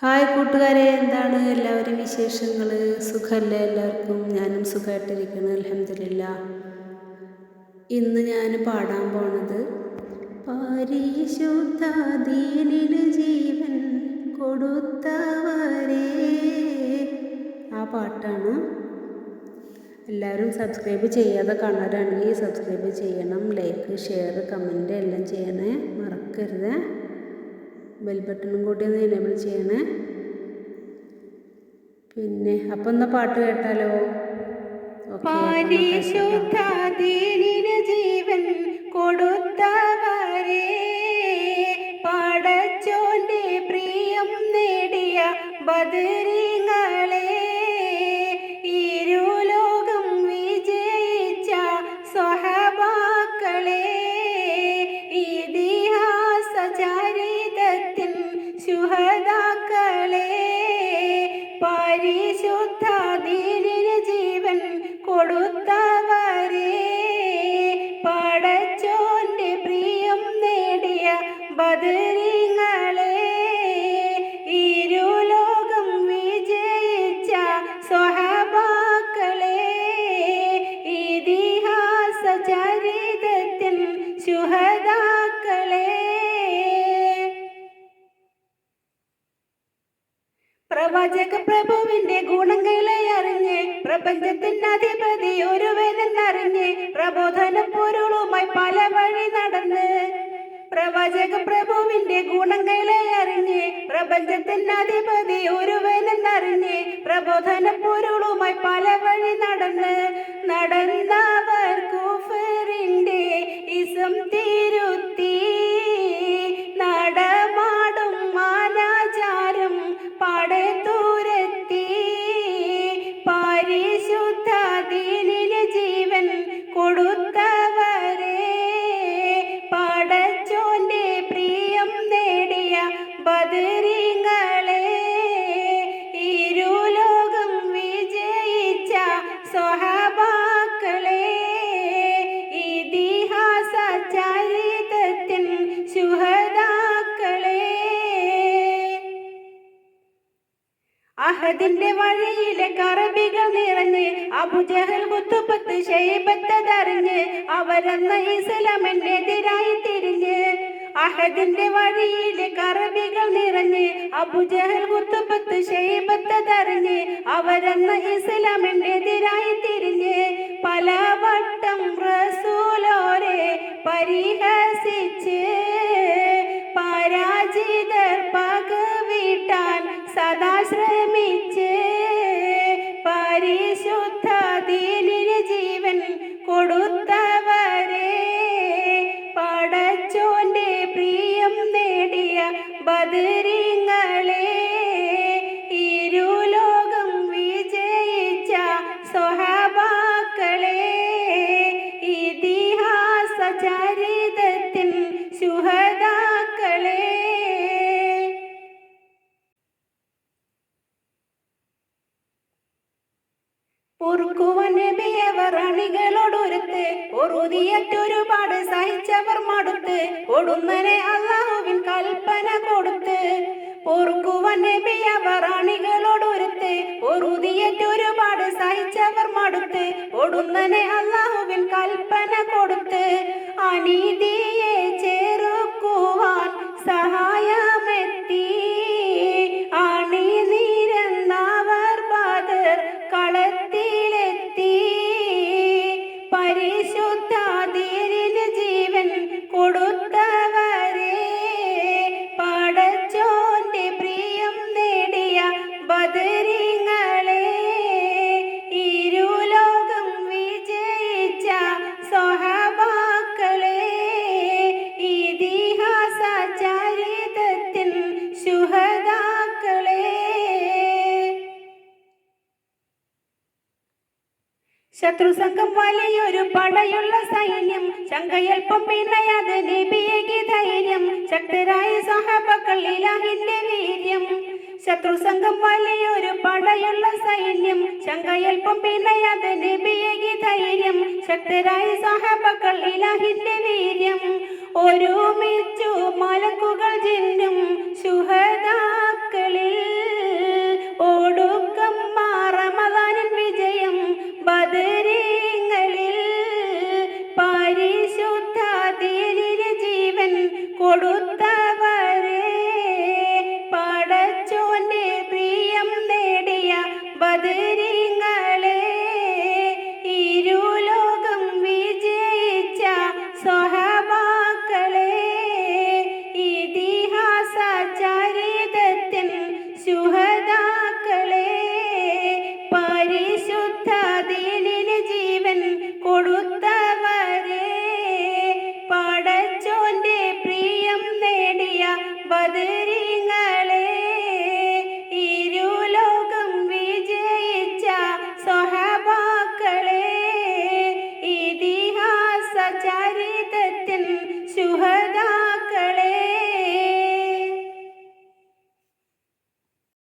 Hi കൂട്ടുകാരെ എന്താണ് എല്ലാവരും വിശേഷങ്ങൾ സുഖമല്ലേ എല്ലാവർക്കും? ഞാനും സുഖമായിട്ടിരിക്കുന്നു അലഹമില്ല ഇന്ന് ഞാൻ പാടാൻ പോണത് പരിശുദ്ധ ജീവൻ കൊടുത്തവരേ. ആ പാട്ടാണ്. എല്ലാവരും സബ്സ്ക്രൈബ് ചെയ്യാതെ കാണാറാണെങ്കിൽ സബ്സ്ക്രൈബ് ചെയ്യണം ലൈക്ക് ഷെയർ കമന്റ് എല്ലാം ചെയ്യണേ മറക്കരുത്. ബെൽ ബട്ടണും കൂടി ഒന്ന് എനേബിൾ ചെയ്യണേ. പിന്നെ അപ്പം എന്നാ പാട്ട് കേട്ടാലോ? ജീവൻ കൊടുത്തവരെ പാടച്ചോന്റെ പ്രിയം നേടിയ ബദരിങ്ങളെ പ്രവാചക പ്രഭുവിന്റെ ഗുണങ്ങളെ അറിഞ്ഞ് പ്രപഞ്ചത്തിന്റെ അധിപതി ഒരുവനെന്നറിഞ്ഞ് പ്രബോധന പൊരുളുമായി പല വഴി നടന്ന് പ്രവാചക പ്രഭുവിന്റെ ഗുണങ്ങളെ അറിഞ്ഞ് പ്രപഞ്ചത്തിന്റെ അധിപതി ഒരുവനെന്നറിഞ്ഞ് പ്രബോധന പൊരുളുമായി പല വഴി നടന്ന് നടന്നവർ അഹദിന്റെ വഴിയിലെ കറബികൾ നിറഞ്ഞ് അബുജഹൽ കുത്തുപത്ത് ഷെയ്ബത്തതറിഞ്ഞ് അവരെന്ന ഇസ്ലാമിനെതിരായി തിരിഞ്ഞ്. അഹദിന്റെ വഴിയിലെ കറബികൾ നിറഞ്ഞ് അബുജഹൽ കുത്തുപത്ത് ഷെയ്ബത്തതറിഞ്ഞ് അവരെന്ന ഇസ്ലാമിനെതിരായി തിരിഞ്ഞ്. പലവട്ടം റസൂലോരെ പരിഹസിച്ച് శ్రమించే പൊറുക്കുവൻ നബിയവർ അണികളോടൊരുത്ത് ഒരുതിയറ്റൊരുപാട് സഹിച്ചവർ മടുത്ത് കൊടുന്നനെ അള്ളാഹുവിൻ കൽപ്പന കൊടുത്ത് പൊറുക്കുവൻ നബിയവർ അണികളോടൊരുത്ത് ഒരുതിയറ്റൊരുപാട് സഹിച്ചവർ മടുത്ത് കൊടുന്നനെ അള്ളാഹുവിൻ കൽപ്പന കൊടുത്ത് അനീതിയെ പരിശുദ്ധ ശത്രു സംഘം വലിയൊരു പടയുള്ള സൈന്യം ശങ്കയൽപ്പം പിന്നയാതെ നബിയേക്ക് ധൈര്യം ശക്തരായ സഹാബക്കൾ ഇലാഹിന്റെ വീര്യം. ശത്രു സംഘം വലിയൊരു പടയുള്ള സൈന്യം ശങ്കയൽപ്പം പിന്നയാതെ നബിയേക്ക് ധൈര്യം ശക്തരായ സഹാബക്കൾ ഇലാഹിന്റെ വീര്യം. ഒരുമിച്ചു മലക്കുകൾ